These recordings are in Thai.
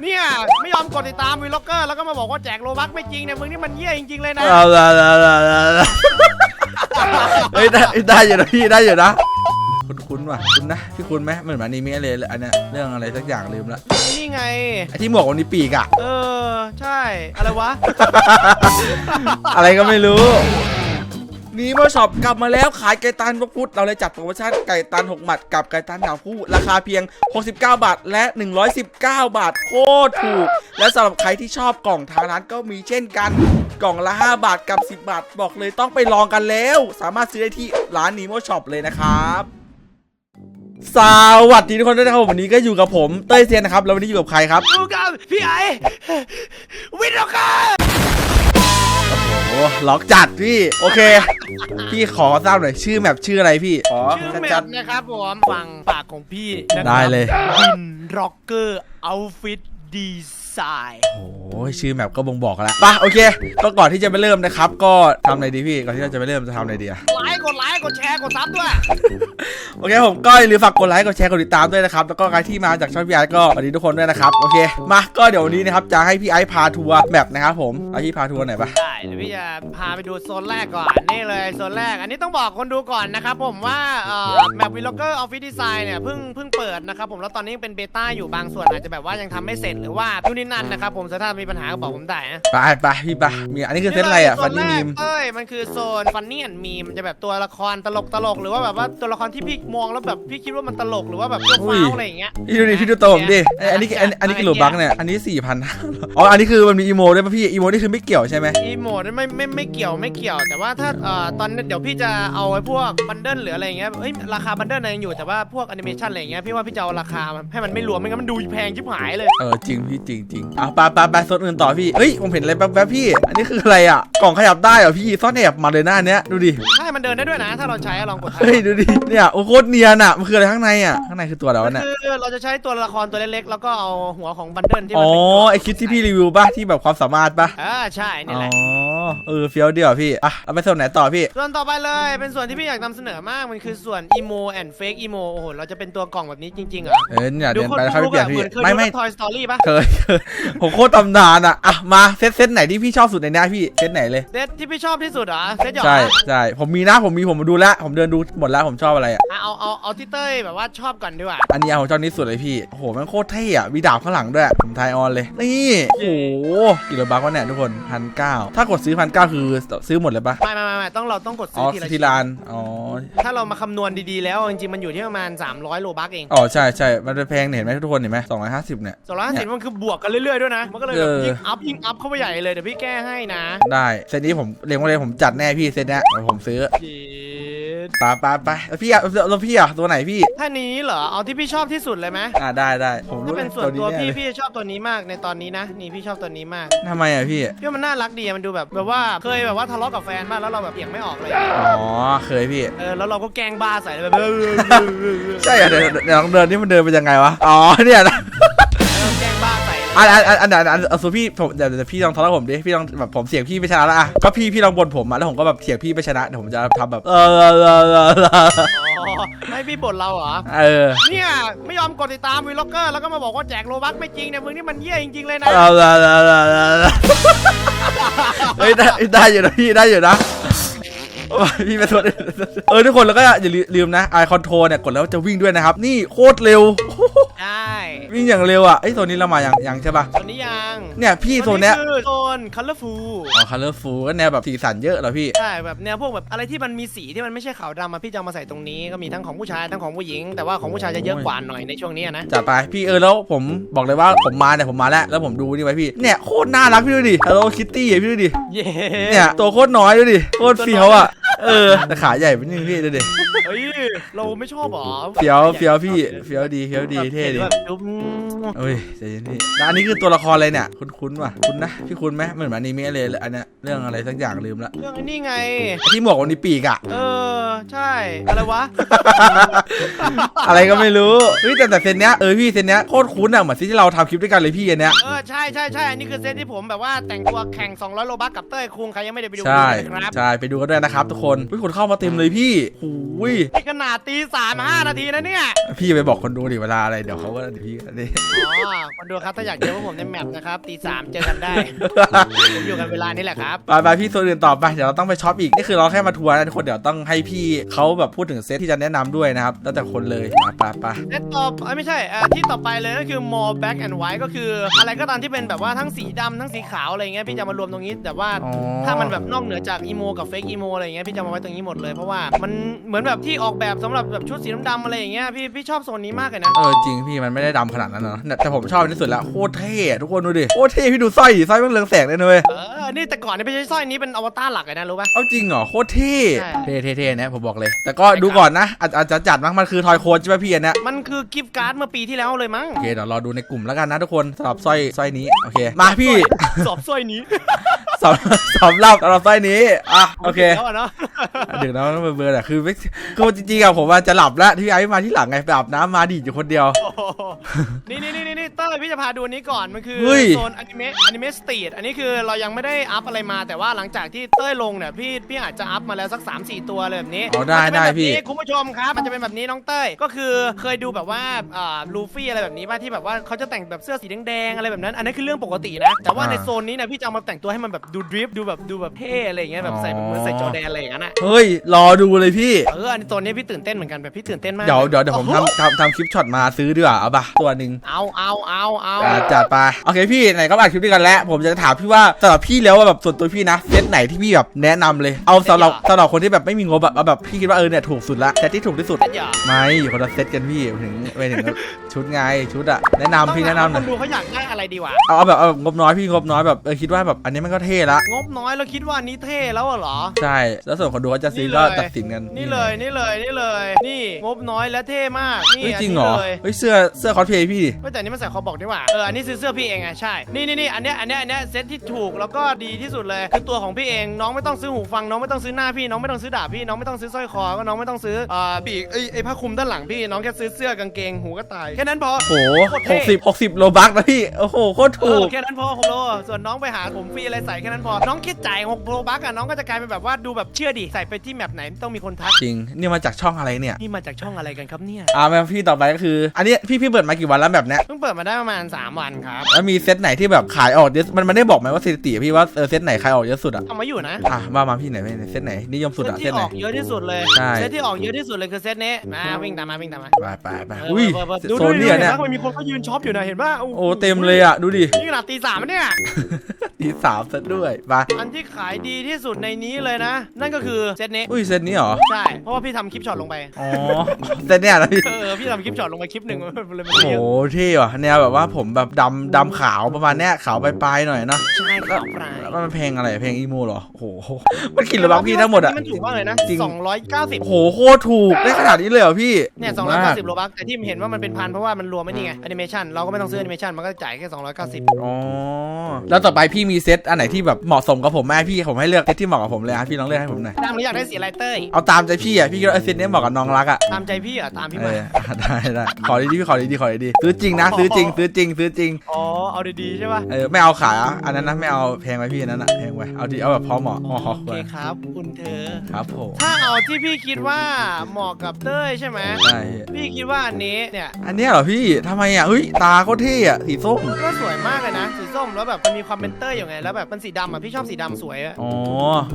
เนี่ยไม่ยอมกดติดตามวีล็อกเกอร์แล้วก็มาบอกว่าแจกโลบักไม่จริงเนี่ยมึงนี่มันเยี่ยจริงๆเลยนะเอาละละละละละเฮ้ยได้ได้อยู่นะพี่ได้อยู่นะ คุณคุณว่ะคุณนะพี่คุณไหมเหมือนอนิเมะเลยอันเนี้ยเรื่องอะไรสักอย่างลืมละนี่ไง ไอที่หมวกวันนี้ปีกอะเออ ใช่ อะไรวะ อะไรก็ไม่รู้ นีโมช็อปกลับมาแล้วขายไก่ตันทุกพุธเราเลยจัดโปรโมชั่นไก่ตัน 6 หมัดกับไก่ตันหนาวคู่ราคาเพียง 69 บาท และ 119 บาท โคตรถูก และสำหรับใครที่ชอบกล่องทางร้านก็มีเช่นกันกล่องละ 5 บาทกับ 10 บาท บอกเลยต้องไปลองกันแล้ว สามารถซื้อได้ที่ร้านนีโมช็อปเลยนะครับสวัสดีทุกคนด้วยนะครับวันนี้ก็อยู่กับผมเต้ยเซียนนะครับแล้ววันนี้อยู่กับใครครับดูกับพี่ไอวิล็อกเกอร์โอ้ ล็อกจัดพี่ โอเค พี่ขอทราบหน่อยชื่อแมปชื่ออะไรพี่ขอชื่อแมชัปดนะครับผมฟังปากของพี่นะครับได้เลย วินร็อกเกอร์เอาฟิตดีไซน์ๆโอ้ยชื่อแมปก็บ่งบอกแล้วปะโอเคก็ก่อนที่จะไปเริ่มนะครับ ก็ทำอะไรดีพี่ก่อนที่เราจะไปเริ่มจะทำอะไรดีอะไลค์ กดไลค์ กดแชร์ กดซับด้วย โอเคผมก็อย่าลืมฝากกดไลค์ กดแชร์ กดติดตามด้วยนะครับ แล้วก็ใครที่มาจากช่องพี่ไอซ์ก็สวัสดีทุกคนด้วยนะครับ โอเค มา ก็เดี๋ยววันนี้นะครับจะให้พี่ไอซ์พาทัวร์แมปนะครับผมเอาที่พาทัวร์ไหนอยปะได้เดี๋ยวพี่จะพาไปดูโซนแรกก่อน นี่เลยโซนแรก อันนี้ต้องบอกคนดูก่อนนะครับผมว่าเอ่อแมปวีล็อกเกอร์ออฟฟิศดีไซน์เนี่ยเพิ่งเพิ่งเปิดนะครับผมแล้วตอนนี้ยังเป็นเบต้าอยู่บางส่วนอาจจะแบบว่ายังทำไม่เสร็จหรือว่านู่นนี่นั่นนะครับผมถ้ามีปัญหาก็บอกผมได้นะ ไปไปพี่ไปมีอันนี้คือเซตอะไรอะฟันนี่มีม เอ้ยมันคือโซนฟันนี่แอนมีมจะแบบตัวละครตลกตลกๆหรือว่าแบบว่าตัวละครที่พี่มองแล้วแบบพี่คิดว่ามันตลกหรือว่าแบบเพื่อฟ้าวอะไรอย่างเงี้ยพี่ดูดิพี่ดูตัวผมดิไอ้อันนี้อันอันนี้กิโลบักเนี่ยอันนี้สี่พันอ๋ออันนี้คือมันมีอีโมด้วยป่ะพี่อีโมนี่คือไม่เกี่ยวใช่ไหมอีโมดไม่ไม่ไม่เกี่ยวไม่เกี่ยว แต่ว่าถ้าเอ่อตอนเดี๋ยวพี่จะเอาไว้พวกบันเดิลหรืออะไรอย่างเงี้ยเอ้ยราคาบันเดิลอะไรยังอยู่แต่ว่าพวกแอนิเมชันอะไรอย่างเงี้ยพี่ว่าพี่จะเอาราคามันให้มันไม่รวมไม่งั้นมันดูแพงชิบหายเลย เออจริงพี่จริงจริงอะไปไปไปโซนอื่นต่อพี่เฮ้ยผมเห็นอะไรแป๊บๆพี่ อันนี้คืออะไรอะกล่องขยับได้เหรอพี่ซ่อนแอบมาเลยหน้าเนี้ยดูดิ ใช่มันเดินได้ด้วยนะ ถ้าเราใช้อะลองกดเฮ้ยดูดิเนี่ยโอ้โคตรเนียนอะมันคืออะไรข้างในอะข้างในคือตัวอะไรมัวะนเนี่ยคือเราจะใช้ตัวละครตัวเล็กๆแล้วก็เอาหัวของบันเดิลที่อ๋มัอนเป็นตัวไอคลิปที่พี่รีวิวป่ะที่แบบความสามารถป่ะอ่าใช่นี่อ๋อแหละ เออเฟี้ยวเดียวพี่ อะ เอาไปโซนไหนต่อพี่ ส่วนต่อไปเลยเป็นส่วนที่พี่อยากนำเสนอมากมันคือส่วน emo and fake emo โอ้โหเราจะเป็นตัวกล่องแบบนี้จริงๆเหรอเออเนี่ยดูเดินคนไปแล้วครับดูพี่เปลี่ยนเหพี่มือนเคยไม่ ดูไม่ทอยสตอรี่ปะเคยเคยผมโคตรตำนานอะ อะ มาเซตเซตไหนที่พี่ชอบสุดในเนี้ยพี่ เซตไหนเลยเซตที่พี่ชอบที่สุดเหรอเซตหยอดใช่นะใช่ผมมีนะผมมีผมมาดูแล้วผมเดินดูหมดแล้วผมชอบอะไรอะ อะเอาเอาเอาที่เต้ยแบบว่าชอบก่อนดีกว่า อันนี้เอาผมชอบนี้สุดเลยพี่ โอ้โหมันโคตรเท่อะมีดาบข้างหลังด้วย ผมทายออนเลย นี่ โอ้โหกิโลบักวะเนี่ยทุกคนพันเก้าถ้ากดซื้อพันเก้าคือซื้อหมดเลยปะไม่ไม่ไม่ไม่ต้องเราต้องกดอ๋ซื้ออทีละทีลาน อ๋อ ถ้าเรามาคำนวณดีๆแล้วจริงๆมันอยู่ที่ประมาณ 300 โลบักเองอ๋อใช่ใช่มันเป็นแพงเนี่ยเห็นไหมทุกคนเห็นไหมสองร้อยห้าสิบเนี่ย สองร้อยห้าสิบมันคือบวกกันเรื่อยๆด้วยนะ มันก็เลยแบบเออ ยิ่งอัพยิ่งอัพเข้าไปใหญ่เลยเดี๋ยวพี่แก้ให้นะได้ เซตนี้ผมเรียงว่าเลยผมจัดแน่พี่เซตเนี้ยเดี๋ยวผมซื้อ เย็ ดไปไปไปแล้วพี่อะแล้วพี่อะตัวไหนพี่ถ้านี้เหรอ เอาที่พี่ชอบที่สุดเลยไหมอ่าได้ได้ผมถ้ารู้เป็นส่วนตัวแพี่เลยพี่ชอบตัวนี้มากในตอนนี้นะ นี่พี่ชอบตัวนี้มากทำไมอะพี่พี่ว่ามันน่ารักดีอะมันดูแบบแบบว่าเคยแบบว่าทะเลาะกับแฟนมากแล้วเราแบบเบี่ยงไม่ออกเลย อ๋อเคยพี่ เออแล้วเราก็แกล้งบ้าใส่เลยแบบ ใช่อะเดี๋ยวเดี๋ยวลองเดินนี่มันเดินไปยังไงวะอ๋อเนี่ยนะ อันอันอันอันอันอันเอาสูพี่ผมเดี๋ยวเดี๋ยวพี่ลองทะเลาะผมดิพี่ลองแบบผมเสียงพี่ไปชนะแล้วอะก็พี่พี่ลองบ่นผมอะแล้วผมก็แบบเสียงพี่ไปชนะเดี๋ยวผมจะทำแบบเออเออเออเออเอออ๋อให้พี่บ่นเราเหรอ เออเนี่ยไม่ยอมกดติดตามวีล็อกเกอร์แล้วก็มาบอกว่าแจกโลบักไม่จริงเนี่ยมึงนี่มันเยี่ยจริงๆเลยนะ เออเออเออเออเออเฮ้ยได้ได้อยู่นะพี่ได้อยู่นะพี่ไปทวนเออทุกคนแล้วก็อย่าลืมนะไอคอนโทรเนี่ยกดแล้วจะวิ่งด้วยนะครับ นี่โคตรเร็ว ใช่วิ่งอย่างเร็วอะไอยโซนนี้เรามายังยังใช่ปะตอนนี้ยังเนี่ยพี่โซนเนี้ยคือโซนคัลเลอร์ฟูอ๋อคัลเลอร์ฟูก็แนวแบบสีสันเยอะเหรอพี่ ใช่แบบแนวพวกแบบอะไรที่มันมีสีที่มันไม่ใช่ขาวดำมาพี่จะเอามาใส่ตรงนี้ก็มีทั้งของผู้ชายทั้งของผู้หญิง แต่ว่าของผู้ชายจะเยอะกว่าหน่อยในช่วงนี้นะจัดไปพี่เออแล้วผมบอกเลยว่าผมมาเนี่ยผมมาแล้วแล้วผมดูนี่ไว้พี่เนี่ยโคตรน่ารักพี่ดูดิ Hello Kitty อะพี่ดูดิเย้เนี่ยตัวโคตรน้อยดูดิโคตรเฟี้ยวอะ เออแต่ขาใหญ่เป็นยังพี่ดูดิเฮ้ยเราไม่ชอบหรอเฟี้ยวเฟี้ยวพี่เฟี้ยวดีเฟี้ยวดีเท่ดีแบบจุ๊บเอ้ยใจเย็นพี่แล้วอันนี้คือตัวละครอะไรเนี่ยคุ้นๆว่ะคุ้นนะพี่คุ้นไหมเหมือนอนิเมะเลยอันเนี้ยเรื่องอะไรสักอย่างลืมละเรื่องไอ้นี่ไงไอ้ที่หมวกวันนี้ปีกอะเออใช่อะไรวะอะไรก็ไม่รู้เฮ้ยแต่แต่เซนเนี้ยเออพี่เซนเนี้ยโคตรคุ้นอะเหมือนที่เราทำคลิปด้วยกันเลยพี่อันเนี้ยเออใช่ใช่ใช่อันนี้คือเซตที่ผมแบบว่าแต่งตัวแข่ง 200 โลบักกับเต้ยคุงใครยังไม่ได้ไปดูใช่ดูนะครับใช่ไปดูกันด้วยนะครับทุกคนคนเฮ้ยคนเข้ามาเต็มเลยพี่หูยนี่ขนาดตีสามห้านาทีนะเนี่ย พี่ไปบอกคนดูดิเวลาอะไรเดี๋ยวเขาก็เดี๋ยวพี่นี่ อ๋อคนดูครับถ้าอยากเจอพวกผมในแมปนะครับตีสามเจอกันได้ ผมอยู่กันเวลานี้แหละครับ ไปไปพี่โซนอื่นต่อไปเดี๋ยวเราต้องไปช็อปอีกนี่คือเราแค่มาทัวร์นะทุกคนเดี๋ยวต้องให้พี่เขาแบบพูดถึงเซตที่จะแนะนำด้วยนะครับแล้วแต่คนเลยมาไปไป และต่อเอ้ยไม่ใช่เอ่อที่ต่อไปเลยก็คือ more black and white ก็คือ อะไรก็ตามที่เป็นแบบว่าทั้งสีดำทั้งสีขาวอะไรเงี้ยพี่จะมารวมตรงนี้ แต่ว่าอ๋อ ถ้ามันแบบนอกเหนือจากอีโมกับเฟกอีโมอะไรอย่างเงี้ยพี่จะมาไว้ตรงนี้หมดเลยเพราะว่ามันเหมือนแบบที่ออกแบบสำหรับแบบชุดสีดำๆอะไรอย่างเงี้ยพี่พี่ชอบโซนนี้มากเลยนะ เออจริงพี่มันไม่ได้ดำขนาดนั้นเนอะเนี่ยแต่ผมชอบที่สุดละโคตรเท่อะทุกคนดูดิโคตรเท่พี่ดูสร้อยดิสร้อยมันเรืองแสงเลยนะเว้ยเออ นี่แต่ก่อนนี่ไม่ใช่สร้อยนี้เป็นอวตารหลักเลยนะรู้ปะ เอาจริงเหรอโคตรเท่ใช่ เท่เท่เท่เนี่ยผมบอกเลย แต่ก็ดูก่อนนะอาจอาจจะจัดมั้งมันคือทอยโค้ดใช่ไหมพี่อันเนี้ย มันคือกิฟต์การ์ดเมื่อปีที่แล้วเลยมั้งโอเคเดี๋ยวรอดูในกลุ่มแล้วกันนะทุกคนสำหรับสร้อยสร้อยนี้โอเค มาพี่ สอบสร้อยนี้ สำสำหรับสำหรับสร้อยนี้อะโอเคแล้วอะเนาะดึกแล้วต้องเบอร์ๆแต่คือไม่คือจริงๆอะผมว่าจะหลับแล้วที่ไอ้มาที่หลังไงไปอาบน้ำมาดีดอยู่คนเดียว โอ้โหนี่นี่นี่นี่เต้ยพี่จะพาดูอันนี้ก่อนมันคือเฮ้ย โซนอนิเมะอนิเมะสตรีทอันนี้คือเรายังไม่ได้อัพอะไรมาแต่ว่าหลังจากที่เต้ยลงเนี่ยพี่พี่อาจจะอัพมาแล้วสัก 3 4 ตัวเลยแบบนี้อ๋อได้มันจะเป็นได้แบบพี่ นี้คุณผู้ชมครับมันจะเป็นแบบนี้น้องเต้ยก็คือเคยดูแบบว่าอ่าลูฟี่อะไรแบบนี้ป่ะที่แบบว่าเขาจะแต่งแบบเสื้อสีแดงๆอะไรแบบนั้น อันนั้นคือเรื่องปกตินะแต่ว่าในโซนนี้เนี่ยพี่จะเอามาแต่งตัวให้มันแบบดูดริฟต์ดูแบบดูแบบเท่อะไรอย่างเงี้ยแบบใส่แบบเหมือนใส่จอแดนอะไรอย่างนั้นอะเฮ้ย รอดูเลยพี่ เอออันนี้โซนนี้พี่ตื่นเต้นเหมือนกันแบบพี่ตื่นเต้นมากเดี๋ยวเดี๋ยวเดี๋ยวผมโอ้โหทำทำทำคลิปช็อตมาซื้อดีกว่าเอาปะตัวหนึ่งเอาเอาเอาเอาอ่าจัดไปโอเคพี่ไหนก็มาคลิปด้วยกันแล้ว ผมจะถามพี่ว่าสำหรับพี่แล้วว่าแบบส่วนตัวพี่นะเซตไหนที่พี่แบบแนะนำเลยเอาสำหรับสำหรับคนที่แบบไม่มีงบแบบเอาแบบพี่คิดว่าเออเนี่ยถูกสุดละเซตที่ถูกที่สุดเต้นอย่าไม่คนละเซตกันพี่ถึงไปถึงชุดไงชุดอะแนะนำพี่แนะนำหคน่อยนดูเขาอยากได้อะไรดีวะเอาเอาแบบเอาแบบงบน้อยพี่งบน้อยแบบเออคิดว่าแบบอันนี้มันก็เท่ละ งบน้อยแล้วคิดว่านี้เท่แล้วเหรอ ใช่ แล้วส่วนคนดูเขาจะซื้อนี่เลยก็ตัดสินกันนี่เลยนี่เลยนี่เลย นี่งบน้อยและเท่มากนี่เฮ้ยอันจริงนี้เหรอเลยเฮ้ยเสื้อเสื้อคอสเพลย์พี่ดิไม่แต่อันนี้มันใส่คอบอกดีกว่าเอออันนี้ซื้อเสื้อพี่เองไงใช่นี่นี่นี่อันเนี้ยอันเนี้ยอันเนี้ยเซ็ตที่ถูกแล้วก็ดีที่สุดเลยคือตัวของพี่เองน้องไม่ต้องซื้อหูฟังน้องไม่ต้องซื้อหน้าพี่น้องไม่ต้องซื้อดาบพี่น้องไม่ต้องซื้อสร้อยคอก็น้องไม่ต้องซื้ออ่าปีกไอ้ไอ้ผ้าคลุมด้านหลังพี่น้องแค่ซื้อเสื้อกางเกงหูก็ตายแค่นั้นพอโหโคตรหเท่ กสิบหกสิบโลบักนะพี่ โอ้โห โคตรเอถูอก แค่นั้นพอผมโลส่วนน้องไปหาผมฟรีอะไรใส่แค่นั้นพอ น้องคิดจ่ายหกโปรบัคอะน้องก็จะกลายเป็นแบบว่าดูแบบเชื่อดิ ใส่ไปที่แมปไหนต้องมีคนทัก จริงนี่มาจากช่องอะไรเนี่ยนี่มาจากช่องอะไรกันครับเนี่ยอ่าแม่พี่ต่อไปก็คือ อันนี้พี่พี่เปิดมากี่วันแล้วแบบเนี้ยเพิ่งเปิดมาได้ประมาณ 3 วันครับแล้วมีเซตไหนที่แบบขายออกเยอะมันมันได้บอกไหมว่าสถิติพี่ว่าเออเซตไหนขายออกเยอะสุดอะทำมาอยู่นะอะว่ามาพี่ไหนไม่เซตไหนนิยมสุดอะเซเซตตที่ไหอน อกเยอะที่สุดเลยใช่ เซตที่ออกเยอะที่สุดเลยคือเซตนี้มาวิ่งตามมาวิ่งตามมาไปไปไปเอออุ้ยเปิดเปิดโซนเนี่ยเนี่ยห็ปะมันมีคนเขายืนช็อปอยู่นะเห็นป่ะโอ้เต็มเลยอะดูดินี่ขนาดตีสามเนี่ยทีสามซะด้วยไปอันที่ขายดีที่สุดในนี้เลยนะ นั่นก็คือเซตนี้อุ้ยเซตนี้เหรอใช่เพราะว่าพี่ทำคลิปช็อตลงไปอ๋อเซตเนี่ยนะพี่เออพี่ทำคลิปช็อตลงไปคลิปหนึ่งมันเลยมันโอ้โหเยอะเท่ว่ะแนวแบบว่าผมแบบดำดำขาวประมาณเนี้ยขาวปลายๆหน่อยเนาะใช่ครับปลายแล้วมันเพลงอะไรเพลงอีโมเหรอโอ้โหมันกินระบักพี่ทั้งหมดอะมันถูกมากเลยนะจริง290โอ้โหโคตรถูกได้ขนาดนี้เลยเหรอพี่เนี่ยถูกมาก290โลบักแต่ที่เห็นว่ามันเป็นพันเพราะว่ามันรวมไม่นี่ไงแอนิเมชันเราก็ไม่ต้องซื้อแอนิเมชันมันก็จ่ายแค่290อ๋อแล้วต่อไปพี่มีเซตอันไหนที่แบบเหมาะสมกับผมไหมพี่ผมให้เลือกเซตที่เหมาะกับผมเลยอะพี่ลองเลือกให้ผมหน่อยตามหรืออยากได้สีอะไรเต้ยเอาตามใจพี่อะพี่คิดว่าเออเซตเนี้ยเหมาะกับน้องรักอะตามใจพี่อะตามพี่เอมาออะได้ได้ขอดีๆพี่ขอดีๆขอดีๆซื้อจริงนะซื้อจริงซื้อจริงซื้อจริง อ๋อเอาดีๆใช่ป่ะเออไม่เอาขายอะอันนั้นนะไม่เอาแพงไว้พี่อันนั้นอะแพงไว้เอาดีเอาแบบพอเหมาะพอโอควเครครับ คุณเธอ ครับผมถ้าเอาที่พี่คิดว่าเหมาะกับเต้ยใช่ไหมได้พี่คิดว่าอันนี้เนี่ยอันเนี้ยเหรอพี่ทำไมอะเฮ้ยตาโคตรเท่อะสีส้มก็สวยมากเลยนะสีส้มแล้วแบบมันมีความเป็นเต้ยอยู่ไงแล้วแบบมันสีดำอะพี่ชอบสีดำสวยอะอ๋อ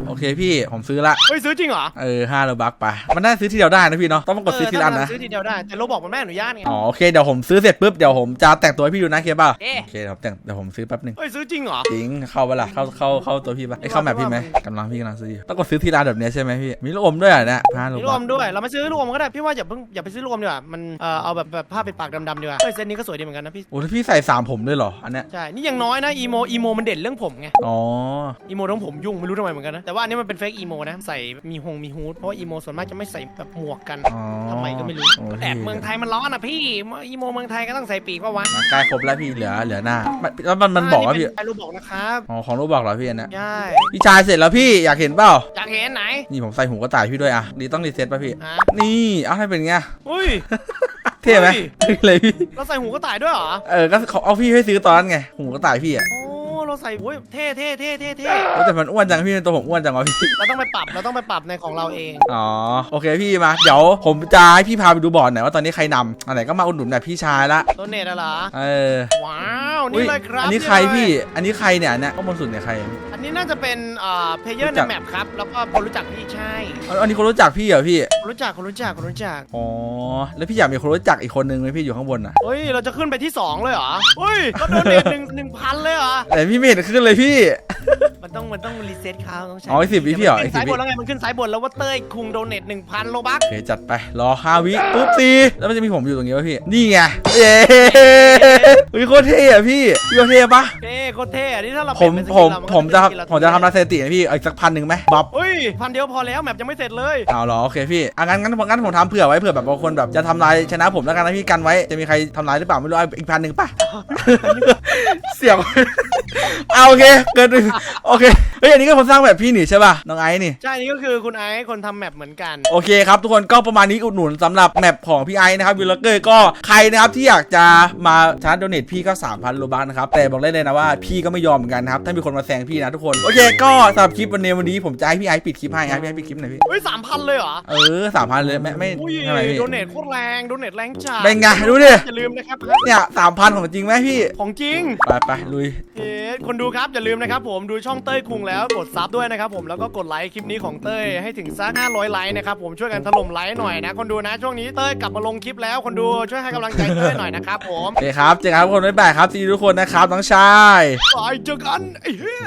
โอเคพี่ผมซื้อละเฮ้ยซื้อจริงเหรอเออห้าโลบักไปมันได้ซื้อทีเดียวได้นะพี่เนาะต้องมากดซื้อทีละอันนะเซื้อทีเดียวได้แต่โรบอกมันไม่อนุญาตไงอ๋อโอเคเดี๋ยวผมซื้อเสร็จปุ๊บเดี๋ยวผมจะแต่งตัวให้พี่ดูนะเคเปล่าเอ๊ะโอเคเดี๋ยวผมแต่งเดี๋ยวผมซื้อแป๊บหนึงเฮ้ยซื้อจริงเหรอ จริงเข้าไปละเข้าเข้าเข้าตัวพี่ปะไอ้ยเข้าแมปพี่ไหมกำลังพี่กำลังซื้ออยู่ต้องกดซื้อทีละอันแบบเนี้ยใช่ไหมพี่มีลูกอมด้วยอะเนี่ยห้าโลมีรบัวกมด้วย เราไม่ซื้อรวมก็ได้ พี่ว่าอย่าเพิ่งอย่าไปซื้อรวมดีกว่า มันเอ่อเอาแบบแบบผ้าปิดปากดำๆดีกว่าเฮ้ยเซตนี้ก็สวยดีเหมือนกันนะพี่ โอ้ถ้าพี่ใส่สามผมด้วยเหรออันเนี้ยใช่ นี่ยังน้อยนะอีโมอีโมมันเด่นเรื่องผมไง อ๋ออีโมต้องผมยุ่งไม่รู้ทำไมเหมือนกันนะ แต่ว่าอันนี้มันเป็นเฟกอีโมนะ ใส่มีหงมีฮูดเพราะว่าอีโมส่วนมากจะไม่ใส่แบบหมวกกันอ๋อทำไมก็ไม่รู้โอเคแดดเมืองไทยมันร้อนอะพี่อีโมเมืองไทยก็ต้องใส่ปีกปะวะอะใกล้ครบแล้วพี่เหลือเหลือหน้ามันแล้วมันมันบอกว่าพี่ ไอ้รูบอกนะครับอ๋อของรูปบอกเหรอพี่อันเนี้ยใช่พี่ชายเสร็จแล้วพี่อยากเห็นเปล่า อยากเห็นไหนนี่ผมใส่หูกระต่ายพี่ด้วยอะนี่ต้องรีเซ็ตป่ะพี่ ฮะนี่เอาให้เป็นไง อุ้ย เท่ไหมเฮ้ยเท่เลยพี่ เราใส่หูกระต่ายด้วยเหรอ เออ ก็เขาเอาพี่ให้ซื้อตอนนั้นไง หูกระต่ายพี่อะ โอ้ เราใส่โอ้ยเท่เท่เท่เท่เท่โอ้แต่มันอ้วนจังพี่ตัวผมอ้วนจังวะพี่ เราต้องไปปรับเราต้องไปปรับในของเราเอง อ๋อโอเคพี่มา เดี๋ยวผมจะให้พี่พาไปดูบอร์ดหน่อยว่าตอนนี้ใครนำอันไหนก็มาอุดหนุนแบบพี่ชายละต้นเนตอะเหรอ เออว้าวอุ๊นี่เลยครับอันนี้ใครเลยพี่ อันนี้ใครเนี่ยเนี่ยข้างบนสุดเนี่ยใคร อันนี้น่าจะเป็นเอ่อเพลเยอร์รู้ในจักแมปครับ แล้วก็คนรู้จักพี่ใช่อันอันนี้คนรู้จักพี่เหรอพี่คนรู้จักคนรู้จักคนรู้จัก อ๋อ แล้วพี่อยากมีคนรู้จักอีกคนนึงไหมพี่อยู่ข้างบนอะเฮ้ยเราจะขึ้นไปที่ 2 เลยเหรอเฮ้ยก็โดนเนตหนึ่งหนึ่งพันเลยเหรอแต่พี่ไม่เห็นขึ้นเลยพี่ มันต้องมันต้องรีเซ็ตเขาต้องใช้อ๋ออีก10วิพี่เหรอมันขึ้นอีก10 ซ้ายบนแล้วไงมันขึ้นซ้ายบนแล้วว่าเต้ยคุงโดเนตหนึ่งพันโลบักโอเคจัดไป รอห้าวิปุ๊บตีแล้วมันจะมีผมอยู่ตรงนี้วะพี่ นี่ไง เย้เฮ้ยโคตรเท่อะพี่พี่ว่าเท่ปะเท่โคตรเท่อะนี่ถ้าเราผมเปลี่ยนเป็นสผกิมลเรานก็ผมจะเป็นสกิลเราผมจะทำลายสถิตินะพี่เอาอีกสักพันหนึ่งไหมบับเฮ้ยพันเดียวพอแล้วแมปยังไม่เสร็จเลยเอาเหรอโอเคพี่อะงั้นงั้นงั้นผมทำเผื่อไว้เผื่อแบบบางคนแบบจะทำลายชนะผมแล้วกันนะพี่กันไว้จะมีใครทำลายหรือเปล่าไม่รู้เอาอีกพันหนึ่งป่ะ เสียง เอาโอเค เกินโอเค เฮ้ยอันนี้ก็คนสร้างแบบพี่นี่ใช่ป่ะน้องไอ้นี่ ใช่นี่ก็คือคุณไอซ์คนทำแมปเหมือนกัน โอเคครับทุกคนก็ประมาณนี้อุดหนุนสำหรับแมปของพี่ไอ้นะครับวิลเลเกอร์ก็ใครนะครับที่อยากจะมาชาร์จโดเนทพี่ก็ 3,000โลบัคนะครับแต่บอกได้เลยนะว่าพี่ก็ไม่ยอมเหมือนกันนะครับถ้ามีคนมาแซงพี่นะทุกคนโอเคก็สำหรับคลิปวันนี้วันนี้ผมจะให้พี่ไอ้ปิดคลิปให้ไอ้พี่ไอ้ปิดคลิปหน่อยพี่เฮ้ยสามพันเลยเหรอ เออสามพันเลยไม่ไม่อุ้ยเท่าไหร่พี่ โดเนทโคตรแรงโดเนทแรงจัดเป็นไงดูดิ อย่าลืมนะครับเนี่ยสามพันของจริงไหมพี่ของจริงไปไปลุย เอ๊ะคนดูครับอย่าลืมนะครับผมดูช่องเต้ยคุงแล้วกดซับด้วยนะครับผมแล้วก็กดไลค์คลิปนี้ของเต้ยให้ถึงสัก500ไลค์นะครับผมช่วยกันถล่มไลค์หน่อยนะคนดูนะช่วงนี้เต้ยกลับมาลงคลิปแล้วคนดูช่วยให้กำลังใจเต้ยหน่อยนะครับผมโอเคครับเจอกันครับทุกคนบ๊ายบายครับซีทุกคนนะครับน้องชายไปเจอกันไอ้เหี้ย